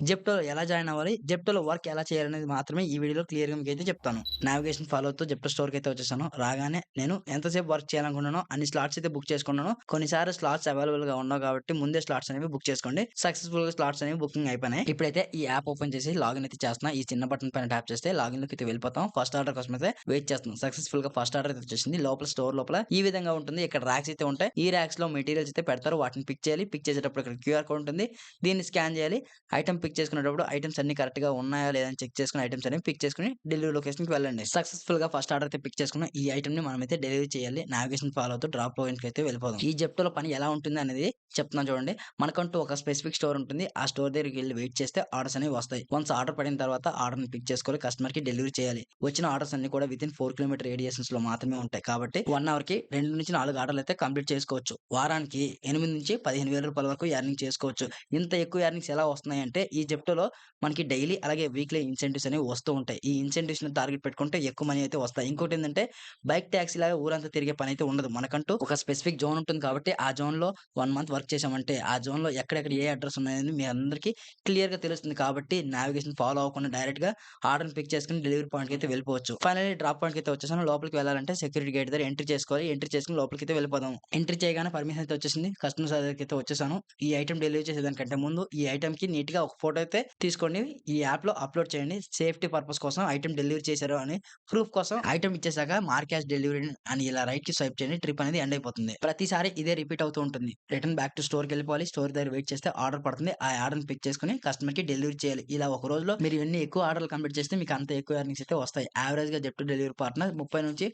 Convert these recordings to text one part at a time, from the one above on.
జెప్టోలో ఎలా జాయిన్ అవ్వాలి? జెప్టోలో వర్క్ ఎలా చేయాలనేది మాత్రమే ఈ వీడియోలో క్లియర్‌గా అయితే చెప్తాను. నావిగేషన్ ఫాలో అవుతూ జెప్టో స్టోర్‌కైతే వచ్చేసాను. రాగానే నేను ఎంతసేపు వర్క్ చేయాలనుకున్నానో అన్ని స్లాట్స్ అయితే బుక్ చేసుకున్నాను. కొన్నిసార్లు స్లాట్స్ అవైలబుల్‌గా ఉండవు కాబట్టి ముందే స్లాట్స్ అనేవి బుక్ చేసుకోండి. సక్సెస్‌ఫుల్‌గా స్లాట్స్ అనేవి బుకింగ్ అయిపోయినాయి. ఇప్పుడైతే ఈ యాప్ ఓపెన్ చేసి లాగిన్ అయితే చేస్తున్నా. ఈ చిన్న బటన్ పైన ట్యాప్ చేస్తే లాగిన్‌లోకి అయితే వెళ్ళిపోతాం. ఫస్ట్ ఆర్డర్ కోసం అయితే వెయిట్ చేస్తున్నాం. సక్సెస్‌ఫుల్‌గా ఫస్ట్ ఆర్డర్ అయితే వచ్చేసింది. లోపల స్టోర్ లోపల ఈ విధంగా ఉంటుంది. ఇక్కడ ర్యాక్స్ అయితే ఉంటాయి. ఈ ర్యాక్స్లో మెటీరియల్స్ అయితే పెడతారు. వాటిని పిక్ చేయాలి. పిక్ చేసేటప్పుడు ఇక్కడ క్యూఆర్ కోడ్ ఉంటుంది. దీన్ని స్కాన్ చేయాలి. ఐటమ్ పిక్ చేసుకునేటప్పుడు ఐటమ్స్ అన్ని కరెక్ట్‌గా ఉన్నాయా లేదా అని చెక్ చేసుకుని ఐటమ్స్ అనేవి పిక్ చేసుకొని డెలివరీ లొకేషన్‌కి వెళ్ళండి. సక్సెస్‌ఫుల్‌గా ఫస్ట్ ఆర్డర్ అయితే పిక్ చేసుకున్న ఈ ఐటెమ్‌ని మనమైతే డెలివరీ చేయాలి. నావిగేషన్ ఫాలో అవుతూ డ్రాప్ పాయింట్‌కి అయితే వెళ్ళిపోదాం. ఈ జెప్టోలో పని ఎలా ఉంటుంది అనేది చెప్తున్నాను చూడండి. మనకంటూ ఒక స్పెసిఫిక్ స్టోర్ ఉంటుంది. ఆ స్టోర్ దగ్గరికి వెళ్ళి వెయిట్ చేస్తే ఆర్డర్స్ అనేవి వస్తాయి. వన్స్ ఆర్డర్ పడిన తర్వాత ఆర్డర్‌ని పిక్ చేసుకోవాలి. కస్టమర్‌కి డెలివరీ చేయాలి. వచ్చిన ఆర్డర్స్ అన్ని కూడా వితిన్ ఫోర్ కిలోమీటర్ రేడియసెస్‌లో మాత్రమే ఉంటాయి. కాబట్టి వన్ అవర్కి రెండు నుంచి నాలుగు ఆర్డర్‌లు అయితే కంప్లీట్ చేసుకోవచ్చు. వారానికి 8-15,000 రూపాయల వరకు ఎర్నింగ్ చేసుకోవచ్చు. ఇంత ఎక్కువ ఎర్నింగ్స్ ఎలా వస్తున్నాయి అంటే ఈ జెప్టోలో మనకి డైలీ అలాగే వీక్లీ ఇన్సెంటివ్స్ అనేవి వస్తూ ఉంటాయి. ఈ ఇన్సెంటివ్స్‌ని టార్గెట్ పెట్టుకుంటే ఎక్కువ మనీ అయితే వస్తాయి. ఇంకోటి ఏంటంటే బైక్ టాక్సీ లాగా ఊరంతా తిరిగే పని అయితే ఉండదు. మనకంటూ ఒక స్పెసిఫిక్ జోన్ ఉంటుంది కాబట్టి ఆ జోన్‌లో వన్ మంత్ వర్క్ చేశామంటే ఆ జోన్‌లో ఎక్కడెక్కడ ఏ అడ్రస్ ఉన్నాయని మీ అందరికీ క్లియర్‌గా తెలుస్తుంది. కాబట్టి నావిగేషన్ ఫాలో అవ్వకుండా డైరెక్ట్‌గా ఆర్డర్‌ని పిక్ చేసుకొని డెలివరీ పాయింట్‌కి అయితే వెళ్ళిపోవచ్చు. ఫైనల్లీ డ్రాప్ పాయింట్‌కి అయితే వచ్చేసాను. లోపలికి వెళ్ళాలంటే సెక్యూరిటీ గేట్ దగ్గర ఎంట్రీ చేసుకోవాలి. ఎంట్రీ చేసుకుని లోపలికి అయితే వెళ్ళిపోదాం. ఎంట్రీ చేయగానే పర్మిషన్ అయితే వచ్చేసింది. కస్టమర్ సర్వీస్ దగ్గరికి అయితే వచ్చేసాను. ఈ ఐటమ్ డెలివరీ చేసేదానికంటే ముందు ఈ ఐటెమ్‌కి నీట్‌గా ఒక ఫోటో అయితే తీసుకోండి. ఈ యాప్‌లో అప్‌లోడ్ చేయండి. సేఫ్టీ పర్పస్ కోసం ఐటమ్ డెలివరీ చేశారు అని ప్రూఫ్ కోసం ఐటమ్ ఇచ్చేసాక మార్క్ యాస్ డెలివరీ అని ఇలా రైట్‌కి స్వైప్ చేయండి. ట్రిప్ అనేది ఎండ్ అయిపోతుంది. ప్రతిసారి ఇదే రిపీట్ అవుతూ ఉంటుంది. రిటర్న్ బ్యాక్ టు స్టోర్‌కి వెళ్ళిపోవాలి. స్టోర్ దగ్గర వెయిట్ చేస్తే ఆర్డర్ పడుతుంది. ఆ ఆర్డర్‌ని పిక్ చేసుకొని కస్టమర్‌కి డెలివరీ చేయాలి. ఇలా ఒక రోజులో మీరు ఎన్ని ఎక్కువ ఆర్డర్‌లు కంప్లీట్ చేస్తే మీకు అంత ఎక్కువ ఎర్నింగ్స్ అయితే వస్తాయి. యావరేజ్‌గా జెప్టో డెలివరీ పార్ట్నర్ 30-40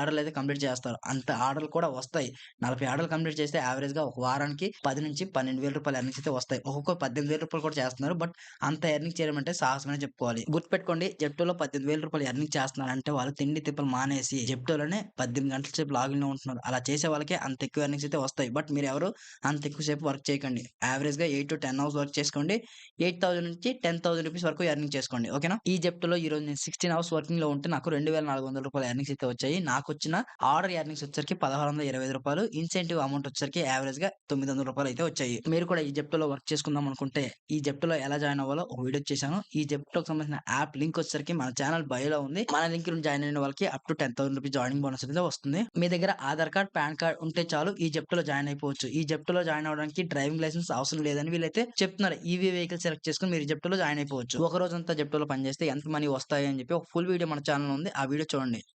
ఆర్డర్‌లు అయితే కంప్లీట్ చేస్తారు. అంత ఆర్డర్‌లు కూడా వస్తాయి. 40 ఆర్డర్‌లు కంప్లీట్ చేస్తే యావరేజ్‌గా ఒక వారానికి 10-12,000 రూపాయల ఎర్నింగ్స్ అయితే వస్తాయి. ఒక్కొక్క పద్దెనిమిది వేల రూపాయలు కూడా చేస్తున్నారు. బట్ అంత ఎర్నింగ్ చేయడం అంటే సాహసమనే చెప్పుకోవాలి. గుర్తుపెట్టుకోండి జెప్టోలో 18,000 రూపాయలు ఎర్నింగ్ చేస్తున్నారు అంటే వాళ్ళు తిండి తిప్పలు మానేసి జెప్టోలోనే 18 గంటల సేపు లాగిన్‌లో ఉంటున్నారు. అలా చేసే వాళ్ళకి అంత ఎక్కువ ఎర్నింగ్స్ అయితే వస్తాయి. బట్ మీరు ఎవరు అంత ఎక్కువ సేపు వర్క్ చేయకండి. యావరేజ్‌గా 8-10 అవర్స్ వర్క్ చేసుకోండి. 8,000-10,000 రూపీస్ వరకు ఎర్నింగ్ చేసుకోండి. ఓకేనా? ఈ జెప్టోలో రోజు నేను 16 అవర్స్ వర్కింగ్‌లో ఉంటే నాకు 2,400 రూపాయల ఎర్నింగ్స్ అయితే వచ్చాయి. నాకు వచ్చిన ఆర్డర్ ఎర్నింగ్స్ వచ్చేసరికి 1,625 రూపాయలు. ఇన్సెంటివ్ అమౌంట్ వచ్చేసరికి యావరేజ్‌గా 900 రూపాయలు అయితే వచ్చాయి. మీరు కూడా ఈ జెప్టోలో వర్క్ చేసుకుందాం అనుకుంటే ఈ జెప్టోలో ఎలా జాయిన్ అవ్వాలో ఒక వీడియో చేశాను. ఈ జెప్టోకి సంబంధించిన యాప్ లింక్ వచ్చేసరికి మన ఛానల్ బయోలో ఉంది. మన లింక్ నుండి జాయిన్ అయిన వాళ్ళకి up to 10,000 rupees joining bonus అనేది వస్తుంది. మీ దగ్గర ఆధార్ కార్డ్, పాన్ కార్డ్ ఉంటే చాలు ఈ జెప్టోలో జాయిన్ అయిపోవచ్చు. ఈ జెప్టోలో జాయిన్ అవ్వడానికి డ్రైవింగ్ లైసెన్స్ అవసరం లేదని వీళ్ళైతే చెప్తున్నారు. ఈవీ వెహికల్ సెలెక్ట్ చేసుకొని మీరు జెప్టోలో జాయిన్ అయిపోవచ్చు. ఒక రోజంతా జెప్టోలో పనిచేస్తే ఎంత మనీ వస్తాయి అని చెప్పి ఒక ఫుల్ వీడియో మన ఛానల్ ఉంది. ఆ వీడియో చూడండి.